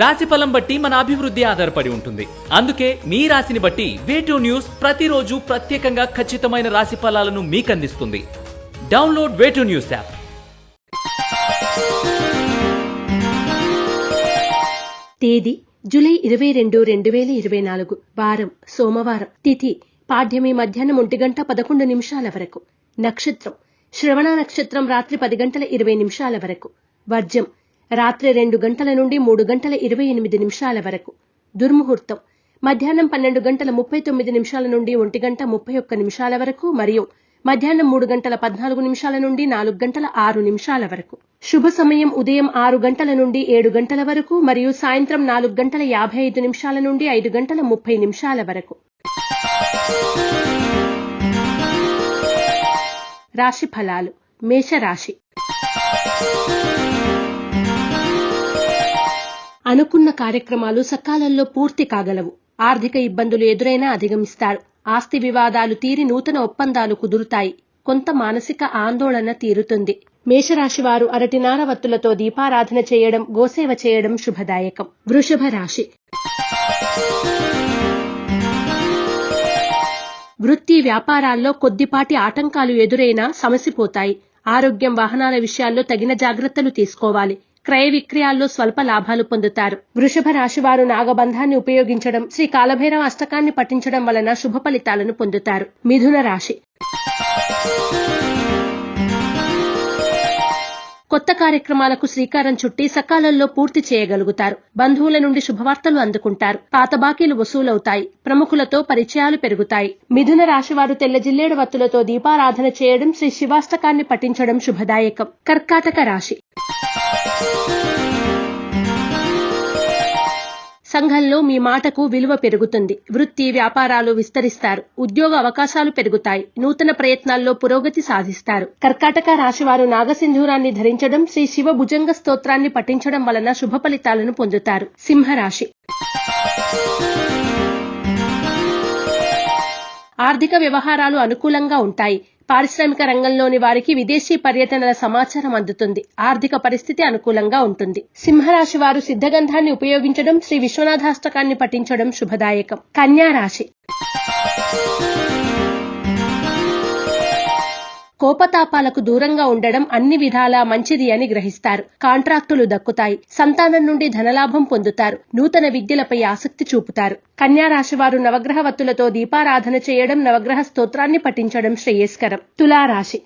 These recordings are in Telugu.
రాశి ఫలం బట్టి మన అభివృద్ధి ఆధారపడి ఉంటుంది. అందుకే మీ రాశిని బట్టి వేటూ న్యూస్ ప్రతిరోజు ప్రత్యేకంగా ఖచ్చితమైన రాశి ఫలాలను మీకు అందిస్తుంది download way to news app తేదీ జూలై ఇరవై రెండు రెండు వేల ఇరవై నాలుగు వారం సోమవారం. తిథి పాడ్యమి మధ్యాహ్నం ఒంటి గంట పదకొండు నిమిషాల వరకు. నక్షత్రం శ్రవణ నక్షత్రం రాత్రి పది గంటల ఇరవై నిమిషాల వరకు. వర్జం రాత్రి రెండు గంటల నుండి మూడు గంటల ఇరవై ఎనిమిది నిమిషాల వరకు. దుర్ముహూర్తం. మధ్యాహ్నం పన్నెండు గంటల ముప్పై తొమ్మిది నిమిషాల నుండి ఒంటి గంట ముప్పై ఒక్క నిమిషాల వరకు మరియు మధ్యాహ్నం మూడు గంటల పద్నాలుగు నిమిషాల నుండి నాలుగు గంటల ఆరు నిమిషాల వరకు. శుభ సమయం ఉదయం ఆరు గంటల నుండి ఏడు గంటల వరకు మరియు సాయంత్రం నాలుగు గంటల యాభై ఐదు నిమిషాల నుండి ఐదు గంటల ముప్పై నిమిషాల వరకు. రాశి ఫలాలు. మేషరాశి. అనుకున్న కార్యక్రమాలు సకాలంలో పూర్తి కాగలవు. ఆర్థిక ఇబ్బందులు ఎదురైనా అధిగమిస్తారు. ఆస్తి వివాదాలు తీరి నూతన ఒప్పందాలు కుదురుతాయి. కొంత మానసిక ఆందోళన తీరుతుంది. మేషరాశి వారు అరటినార వత్తులతో దీపారాధన చేయడం గోసేవ చేయడం శుభదాయకం. వృషభ రాశి. వృత్తి వ్యాపారాల్లో కొద్దిపాటి ఆటంకాలు ఎదురైనా సమసిపోతాయి. ఆరోగ్యం వాహనాల విషయాల్లో తగిన జాగ్రత్తలు తీసుకోవాలి. క్రయ విక్రయాల్లో స్వల్ప లాభాలు పొందుతారు. వృషభ రాశి వారు నాగబంధాన్ని ఉపయోగించడం శ్రీ కాలభైరవ అష్టకాన్ని పఠించడం వలన శుభ ఫలితాలను పొందుతారు. మిథున రాశి. కొత్త కార్యక్రమాలకు శ్రీకారం చుట్టి సకాలంలో పూర్తి చేయగలుగుతారు. బంధువుల నుండి శుభవార్తలు అందుకుంటారు. పాత బాకీలు వసూలవుతాయి. ప్రముఖులతో పరిచయాలు పెరుగుతాయి. మిథున రాశి వారు తెల్ల జిల్లేడు వత్తులతో దీపారాధన చేయడం శ్రీ శివాష్టకాన్ని పఠించడం శుభదాయకం. కర్కాటక రాశి. సంఘంలో మీ మాటకు విలువ పెరుగుతుంది. వృత్తి వ్యాపారాలు విస్తరిస్తారు. ఉద్యోగ అవకాశాలు పెరుగుతాయి. నూతన ప్రయత్నాల్లో పురోగతి సాధిస్తారు. కర్కాటక రాశివారు నాగసింధూరాన్ని ధరించడం శ్రీ శివ భుజంగ స్తోత్రాన్ని పఠించడం వలన శుభ ఫలితాలను పొందుతారు. సింహరాశి. ఆర్థిక వ్యవహారాలు అనుకూలంగా ఉంటాయి. పారిశ్రామిక రంగంలోని వారికి విదేశీ పర్యటనల సమాచారం అందుతుంది. ఆర్థిక పరిస్థితి అనుకూలంగా ఉంటుంది. సింహరాశి వారు సిద్ధగంధాన్ని ఉపయోగించడం శ్రీ విశ్వనాథాష్టకాన్ని పఠించడం శుభదాయకం. కన్యా రాశి. కోపతాపాలకు దూరంగా ఉండడం అన్ని విధాలా మంచిది అని గ్రహిస్తారు. కాంట్రాక్టులు దక్కుతాయి. సంతానం నుండి ధనలాభం పొందుతారు. నూతన విద్యలపై ఆసక్తి చూపుతారు. కన్యా రాశి వారు నవగ్రహ వత్తులతో దీపారాధన చేయడం నవగ్రహ స్తోత్రాన్ని పఠించడం శ్రేయస్కరం. తులారాశి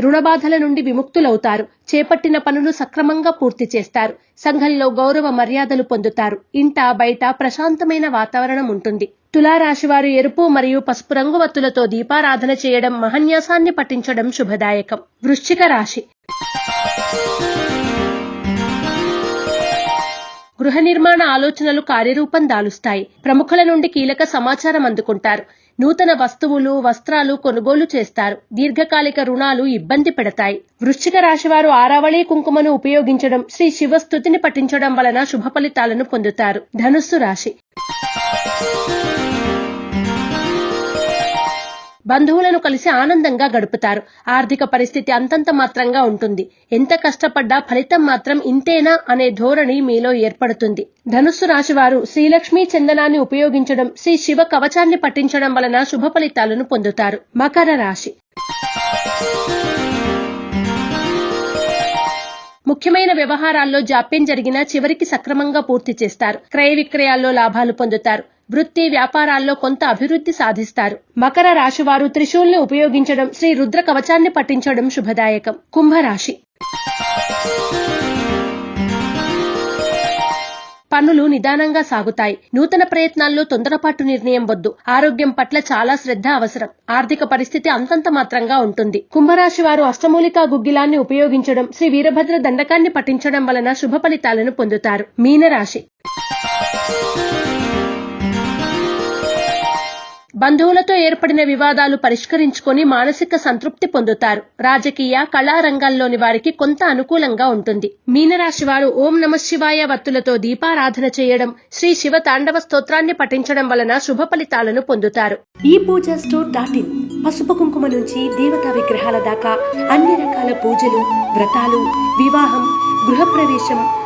రుణబాధల నుండి విముక్తులవుతారు. చేపట్టిన పనులు సక్రమంగా పూర్తి చేస్తారు. సంఘంలో గౌరవ మర్యాదలు పొందుతారు. ఇంట బయట ప్రశాంతమైన వాతావరణం ఉంటుంది. తులారాశివారు ఎరుపు మరియు పసుపు రంగు వత్తులతో దీపారాధన చేయడం మహన్యాసాన్ని పఠించడం శుభదాయకం. వృశ్చిక రాశి. గృహ నిర్మాణ ఆలోచనలు కార్యరూపం దాలుస్తాయి. ప్రముఖుల నుండి కీలక సమాచారం అందుకుంటారు. నూతన వస్తువులు వస్త్రాలు కొనుగోలు చేస్తారు. దీర్ఘకాలిక రుణాలు ఇబ్బంది పెడతాయి. వృశ్చిక రాశి వారు ఆరావళి కుంకుమను ఉపయోగించడం శ్రీ శివస్థుతిని పఠించడం వలన శుభ ఫలితాలను పొందుతారు. ధనుస్సు రాశి. బంధువులను కలిసి ఆనందంగా గడుపుతారు. ఆర్థిక పరిస్థితి అంతంత మాత్రంగా ఉంటుంది. ఎంత కష్టపడ్డా ఫలితం మాత్రం ఇంతేనా అనే ధోరణి మీలో ఏర్పడుతుంది. ధనుస్సు రాశి వారు శ్రీలక్ష్మీ చందనాన్ని ఉపయోగించడం శ్రీ శివ కవచాన్ని పఠించడం వలన శుభ ఫలితాలను పొందుతారు. మకర రాశి. ముఖ్యమైన వ్యవహారాల్లో జాప్యం జరిగినా చివరికి సక్రమంగా పూర్తి చేస్తారు. క్రయ విక్రయాల్లో లాభాలు పొందుతారు. వృత్తి వ్యాపారాల్లో కొంత అభివృద్ధి సాధిస్తారు. మకర రాశి వారు త్రిశూల్ని ఉపయోగించడం శ్రీ రుద్ర కవచాన్ని పఠించడం శుభదాయకం. కుంభరాశి. పనులు నిదానంగా సాగుతాయి. నూతన ప్రయత్నాల్లో తొందరపాటు నిర్ణయం వద్దు. ఆరోగ్యం పట్ల చాలా శ్రద్ధ అవసరం. ఆర్థిక పరిస్థితి అంతంత మాత్రంగా ఉంటుంది. కుంభరాశి వారు అష్టమూలికా గుగ్గిలాన్ని ఉపయోగించడం శ్రీ వీరభద్ర దండకాన్ని పఠించడం వలన శుభ ఫలితాలను పొందుతారు. మీనరాశి. బంధువులతో ఏర్పడిన వివాదాలు పరిష్కరించుకొని మానసిక సంతృప్తి పొందుతారు. రాజకీయ కళా రంగాల్లోని వారికి కొంత అనుకూలంగా ఉంటుంది. మీనరాశి వారు ఓం నమ శివాయ వత్తులతో దీపారాధన చేయడం శ్రీ శివ తాండవ స్తోత్రాన్ని పఠించడం వలన శుభ ఫలితాలను పొందుతారు. ఈ పూజ స్టోర్ డాట్ ఇన్ పసుపు కుంకుమ నుంచి దేవతా విగ్రహాల దాకా అన్ని రకాల పూజలు వ్రతాలు వివాహం గృహప్రవేశం